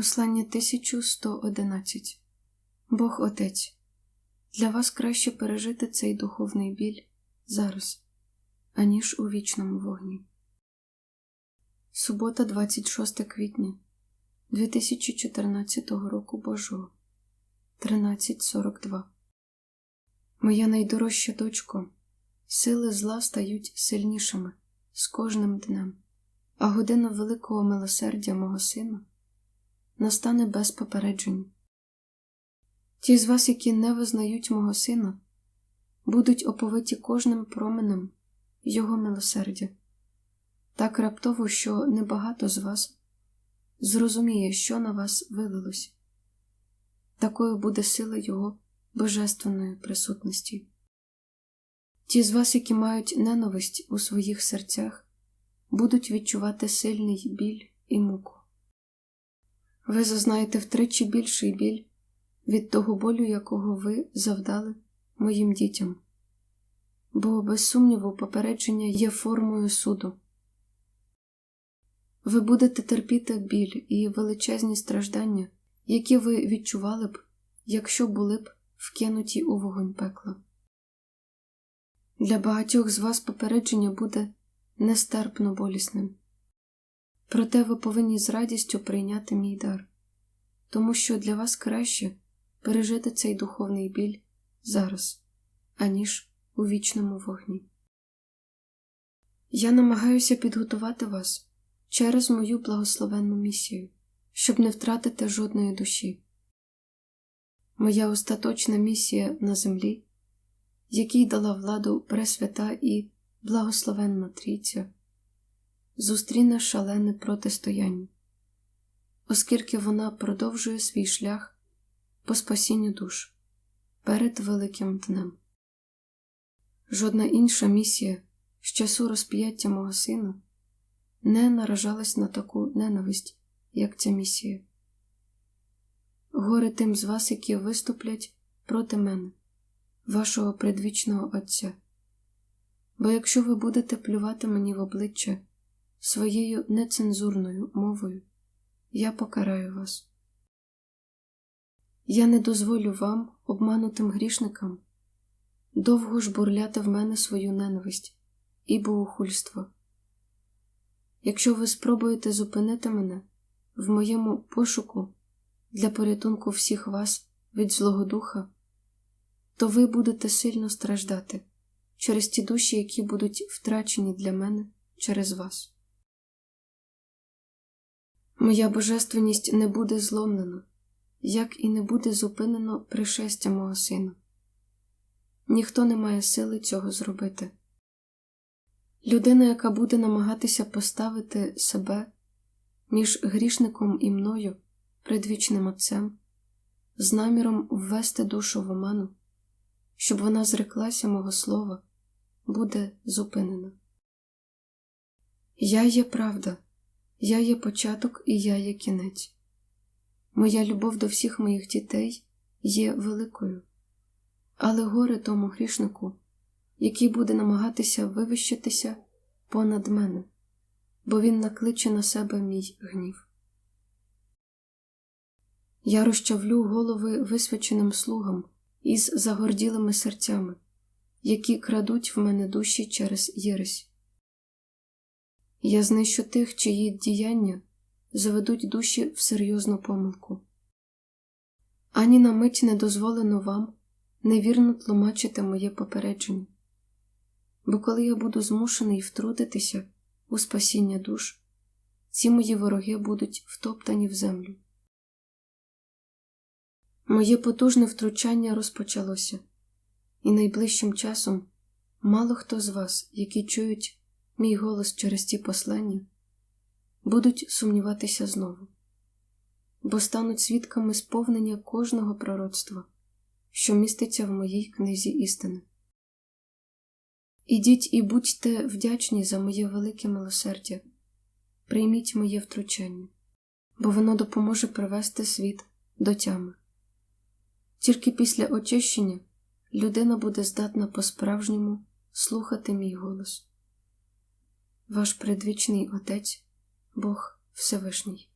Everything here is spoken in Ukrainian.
Послання 1111 Бог Отець. Для вас краще пережити цей духовний біль зараз, аніж у вічному вогні. Субота, 26 квітня 2014 року Божого 13.42 Моя найдорожча дочко, сили зла стають сильнішими з кожним днем, а година великого милосердя мого сина настане без попередження. Ті з вас, які не визнають мого сина, будуть оповиті кожним променем Його милосердя, так раптово, що небагато з вас зрозуміє, що на вас вилилось. Такою буде сила Його божественної присутності. Ті з вас, які мають ненависть у своїх серцях, будуть відчувати сильний біль і муку. Ви зазнаєте втричі більший біль від того болю, якого ви завдали моїм дітям, бо, без сумніву, попередження є формою суду. Ви будете терпіти біль і величезні страждання, які ви відчували б, якщо були б вкинуті у вогонь пекла. Для багатьох з вас попередження буде нестерпно болісним. Проте ви повинні з радістю прийняти мій дар, тому що для вас краще пережити цей духовний біль зараз, аніж у вічному вогні. Я намагаюся підготувати вас через мою благословенну місію, щоб не втратити жодної душі. Моя остаточна місія на землі, якій дала владу Пресвята і благословенна Трійця зустріне шалене протистояння, оскільки вона продовжує свій шлях по спасінню душ перед Великим Днем. Жодна інша місія з часу розп'яття мого сина не наражалась на таку ненависть, як ця місія. Горе тим з вас, які виступлять проти мене, вашого предвічного Отця. Бо якщо ви будете плювати мені в обличчя своєю нецензурною мовою я покараю вас. Я не дозволю вам, обманутим грішникам, довго ж бурляти в мене свою ненависть і богохульство. Якщо ви спробуєте зупинити мене в моєму пошуку для порятунку всіх вас від Злого Духа, то ви будете сильно страждати через ті душі, які будуть втрачені для мене через вас. Моя божественність не буде зломлена, як і не буде зупинено пришестя мого сина. Ніхто не має сили цього зробити. Людина, яка буде намагатися поставити себе між грішником і мною, предвічним Отцем, з наміром ввести душу в оману, щоб вона зреклася мого слова, буде зупинена. Я є правда. Я є початок і я є кінець. Моя любов до всіх моїх дітей є великою, але горе тому грішнику, який буде намагатися вивищитися понад мене, бо він накличе на себе мій гнів. Я розчавлю голови висвяченим слугам із загорділими серцями, які крадуть в мене душі через єресь. Я знищу тих, чиї діяння заведуть душі в серйозну помилку. Ані на мить не дозволено вам невірно тлумачити моє попередження, бо коли я буду змушений втрутитися у спасіння душ, ці мої вороги будуть втоптані в землю. Моє потужне втручання розпочалося, і найближчим часом мало хто з вас, які чують мій голос через ті послання, будуть сумніватися знову, бо стануть свідками сповнення кожного пророцтва, що міститься в моїй книзі істини. Ідіть і будьте вдячні за моє велике милосердя, прийміть моє втручання, бо воно допоможе привести світ до тями. Тільки після очищення людина буде здатна по-справжньому слухати мій голос ваш предвічний Отець, Бог Всевишній.